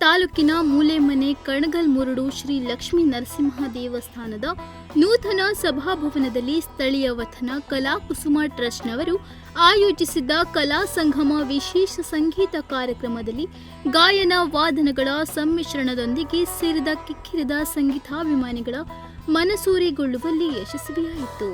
ತಾಲೂಕಿನ ಮೂಲೆಮನೆ ಕಣಗಲ್ ಮುರುಡು ಶ್ರೀ ಲಕ್ಷ್ಮೀ ನರಸಿಂಹ ದೇವಸ್ಥಾನದ ನೂತನ ಸಭಾಭವನದಲ್ಲಿ ಸ್ಥಳೀಯ ವತನ ಕಲಾ ಕುಸುಮ ಟ್ರಸ್ಟ್ನವರು ಆಯೋಜಿಸಿದ್ದ ಕಲಾ ಸಂಗಮ ವಿಶೇಷ ಸಂಗೀತ ಕಾರ್ಯಕ್ರಮದಲ್ಲಿ ಗಾಯನ ವಾದನಗಳ ಸಮ್ಮಿಶ್ರಣದೊಂದಿಗೆ ಸೇರಿದ ಕಿಕ್ಕಿರಿದ ಸಂಗೀತಾಭಿಮಾನಿಗಳ ಮನಸೂರೆಗೊಳ್ಳುವಲ್ಲಿ ಯಶಸ್ವಿಯಾಯಿತು.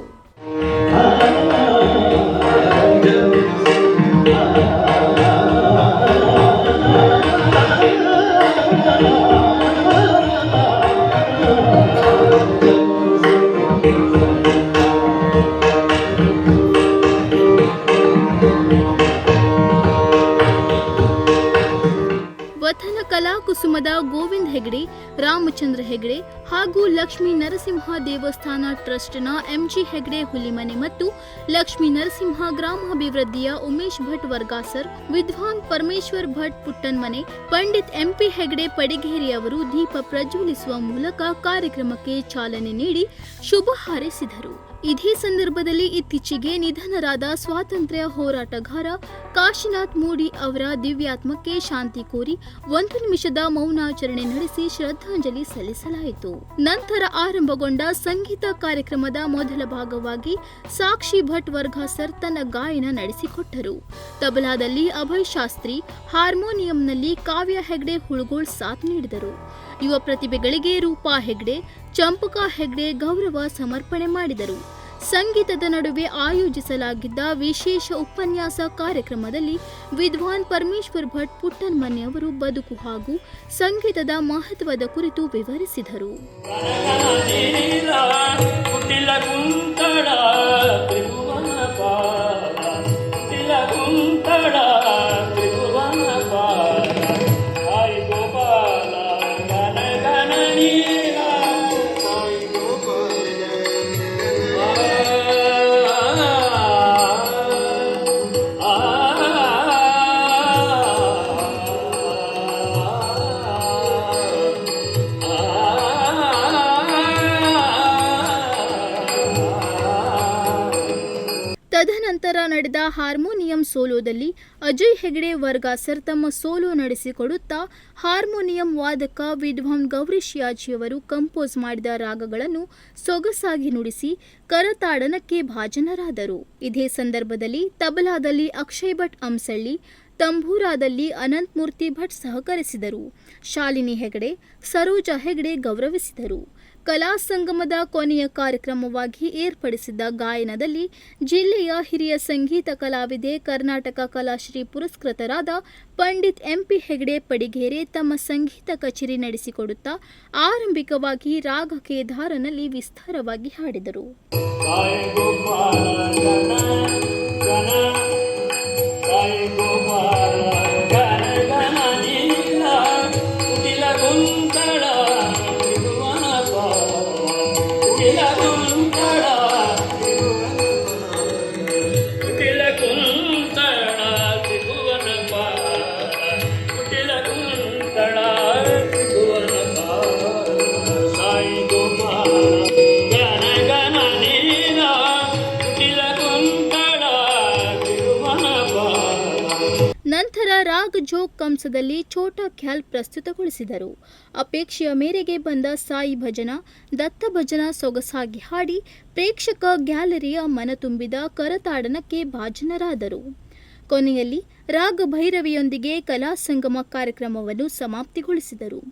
ವತನ ಕಲಾ ಕುಸುಮದ ಗೋವಿಂದ್ ಹೆಗಡೆ ರಾಮಚಂದ್ರ ಹೆಗಡೆ ಹಾಗೂ ಲಕ್ಷ್ಮೀ ನರಸಿಂಹ ದೇವಸ್ಥಾನ ಟ್ರಸ್ಟ್ನ ಎಂಜಿ ಹೆಗ್ಡೆ ಹುಲಿಮನೆ ಮತ್ತು ಲಕ್ಷ್ಮೀ ನರಸಿಂಹ ಗ್ರಾಮಾಭಿವೃದ್ಧಿಯ ಉಮೇಶ್ ಭಟ್ ವರ್ಗಾಸರ್, ವಿದ್ವಾನ್ ಪರಮೇಶ್ವರ್ ಭಟ್ ಪುಟ್ಟನ್ಮನೆ, ಪಂಡಿತ್ ಎಂಪಿ ಹೆಗ್ಡೆ ಪಡಿಗೇರಿ ಅವರು ದೀಪ ಪ್ರಜ್ವಲಿಸುವ ಮೂಲಕ ಕಾರ್ಯಕ್ರಮಕ್ಕೆ ಚಾಲನೆ ನೀಡಿ ಶುಭ ಹಾರೈಸಿದರು. ಇದೇ ಸಂದರ್ಭದಲ್ಲಿ ಇತ್ತೀಚೆಗೆ ನಿಧನರಾದ ಸ್ವಾತಂತ್ರ್ಯ ಹೋರಾಟಗಾರ ಕಾಶಿನಾಥ್ ಮೂಡಿ ಅವರ ದಿವ್ಯಾತ್ಮಕ್ಕೆ ಶಾಂತಿ ಕೋರಿ ಒಂದು ನಿಮಿಷದ ಮೌನಾಚರಣೆ ನಡೆಸಿ ಶ್ರದ್ಧಾಂಜಲಿ ಸಲ್ಲಿಸಲಾಯಿತು. ನಂತರ ಆರಂಭಗೊಂಡ ಸಂಗೀತ ಕಾರ್ಯಕ್ರಮದ ಮೊದಲ ಭಾಗವಾಗಿ ಸಾಕ್ಷಿ ಭಟ್ ವರ್ಗಾಸರ್ ತನ್ನ ಗಾಯನ ನಡೆಸಿಕೊಟ್ಟರು. ತಬಲಾದಲ್ಲಿ ಅಭಯ್ ಶಾಸ್ತ್ರಿ, ಹಾರ್ಮೋನಿಯಂನಲ್ಲಿ ಕಾವ್ಯ ಹೆಗ್ಡೆ, ಹುಳುಗೋಳ್ ಸಾಥ್ ನೀಡಿದರು. ಯುವ ಪ್ರತಿಭೆಗಳಿಗೆ ರೂಪಾ ಹೆಗ್ಡೆ, ಚಂಪಕಾ ಹೆಗ್ಡೆ ಗೌರವ ಸಮರ್ಪಣೆ ಮಾಡಿದರು. ಸಂಗೀತದ ನಡುವೆ ಆಯೋಜಿಸಲಾಗಿದ್ದ ವಿಶೇಷ ಉಪನ್ಯಾಸ ಕಾರ್ಯಕ್ರಮದಲ್ಲಿ ವಿದ್ವಾನ್ ಪರಮೇಶ್ವರ್ ಭಟ್ ಪುಟ್ಟನ್ಮನೆ ಅವರು ಬದುಕು ಹಾಗೂ ಸಂಗೀತದ ಮಹತ್ವದ ಕುರಿತು ವಿವರಿಸಿದರು. ತದನಂತರ ನಡೆದ ಹಾರ್ಮೋನಿಯಂ ಸೋಲೋದಲ್ಲಿ ಅಜಯ್ ಹೆಗಡೆ ವರ್ಗಾಸರ್ ತಮ್ಮ ಸೋಲೋ ನಡೆಸಿಕೊಡುತ್ತಾ ಹಾರ್ಮೋನಿಯಂ ವಾದಕ ವಿದ್ವಾನ್ ಗೌರೀಶ್ ಯಾಜಿಯವರು ಕಂಪೋಸ್ ಮಾಡಿದ ರಾಗಗಳನ್ನು ಸೊಗಸಾಗಿ ನುಡಿಸಿ ಕರತಾಡನಕ್ಕೆ ಭಾಜನರಾದರು. ಇದೇ ಸಂದರ್ಭದಲ್ಲಿ ತಬಲಾದಲ್ಲಿ ಅಕ್ಷಯ್ ಭಟ್ ಅಂಸಳ್ಳಿ, ತಂಬೂರಾದಲ್ಲಿ ಅನಂತಮೂರ್ತಿ ಭಟ್ ಸಹಕರಿಸಿದರು. ಶಾಲಿನಿ ಹೆಗಡೆ, ಸರೋಜಾ ಹೆಗಡೆ ಗೌರವಿಸಿದರು. ಕಲಾ ಸಂಗಮದ ಕೊನೆಯ ಕಾರ್ಯಕ್ರಮವಾಗಿ ಏರ್ಪಡಿಸಿದ್ದ ಗಾಯನದಲ್ಲಿ ಜಿಲ್ಲೆಯ ಹಿರಿಯ ಸಂಗೀತ ಕಲಾವಿದೆ, ಕರ್ನಾಟಕ ಕಲಾಶ್ರೀ ಪುರಸ್ಕೃತರಾದ ಪಂಡಿತ್ ಎಂಪಿ ಹೆಗಡೆ ಪಡಿಗೇರೆ ತಮ್ಮ ಸಂಗೀತ ಕಚೇರಿ ನಡೆಸಿಕೊಡುತ್ತಾ ಆರಂಭಿಕವಾಗಿ ರಾಗ ಕೇದಾರನಲ್ಲಿ ವಿಸ್ತಾರವಾಗಿ ಹಾಡಿದರು. ಜೋಗ್ ಕಂಸದಲ್ಲಿ ಛೋಟಾ ಖ್ಯಾಲ್ ಪ್ರಸ್ತುತಗೊಳಿಸಿದರು. ಅಪೇಕ್ಷೆಯ ಮೇರೆಗೆ ಬಂದ ಸಾಯಿ ಭಜನ, ದತ್ತ ಭಜನ ಸೊಗಸಾಗಿ ಹಾಡಿ ಪ್ರೇಕ್ಷಕ ಗ್ಯಾಲರಿಯ ಮನ ತುಂಬಿದ ಕರತಾಡನಕ್ಕೆ ಭಾಜನರಾದರು. ಕೊನೆಯಲ್ಲಿ ರಾಗ ಭೈರವಿಯೊಂದಿಗೆ ಕಲಾ ಸಂಗಮ ಕಾರ್ಯಕ್ರಮವನ್ನು ಸಮಾಪ್ತಿಗೊಳಿಸಿದರು.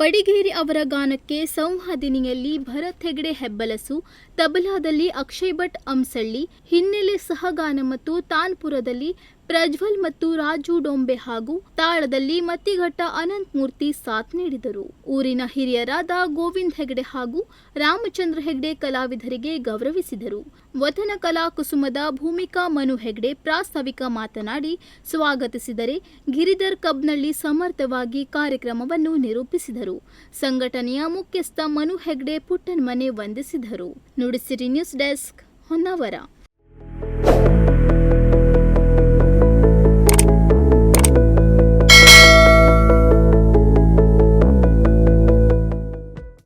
ಪಡಿಗೇರಿ ಅವರ ಗಾನಕ್ಕೆ ಸಂವಾದಿನಿಯಲ್ಲಿ ಭರತ್ ಹೆಗಡೆ ಹೆಬ್ಬಲಸು, ತಬಲಾದಲ್ಲಿ ಅಕ್ಷಯ್ ಭಟ್ ಅಂಸಳ್ಳಿ, ಹಿನ್ನೆಲೆ ಸಹಗಾನ ಮತ್ತು ತಾನ್ಪುರದಲ್ಲಿ ಪ್ರಜ್ವಲ್ ಮತ್ತು ರಾಜು ಡೊಂಬೆ ಹಾಗೂ ತಾಳದಲ್ಲಿ ಮತ್ತಿಘಟ್ಟ ಅನಂತ್ ಮೂರ್ತಿ ಸಾಥ್ ನೀಡಿದರು. ಊರಿನ ಹಿರಿಯರಾದ ಗೋವಿಂದ್ ಹೆಗಡೆ ಹಾಗೂ ರಾಮಚಂದ್ರ ಹೆಗಡೆ ಕಲಾವಿದರಿಗೆ ಗೌರವಿಸಿದರು. ವತನ ಕಲಾ ಕುಸುಮದ ಭೂಮಿಕಾ ಮನು ಹೆಗಡೆ ಪ್ರಾಸ್ತಾವಿಕ ಮಾತನಾಡಿ, ಸ್ವಾಗತಿಸಿದರೆ ಗಿರಿಧರ್ ಕಬ್ನಳ್ಳಿ ಸಮರ್ಥವಾಗಿ ಕಾರ್ಯಕ್ರಮವನ್ನು ನಿರೂಪಿಸಿದರು. ಸಂಘಟನೆಯ ಮುಖ್ಯಸ್ಥ ಮನು ಹೆಗ್ಡೆ ಪುಟ್ಟನ್ಮನೆ ವಂದಿಸಿದರು. Nudisiri news desk Honnavar.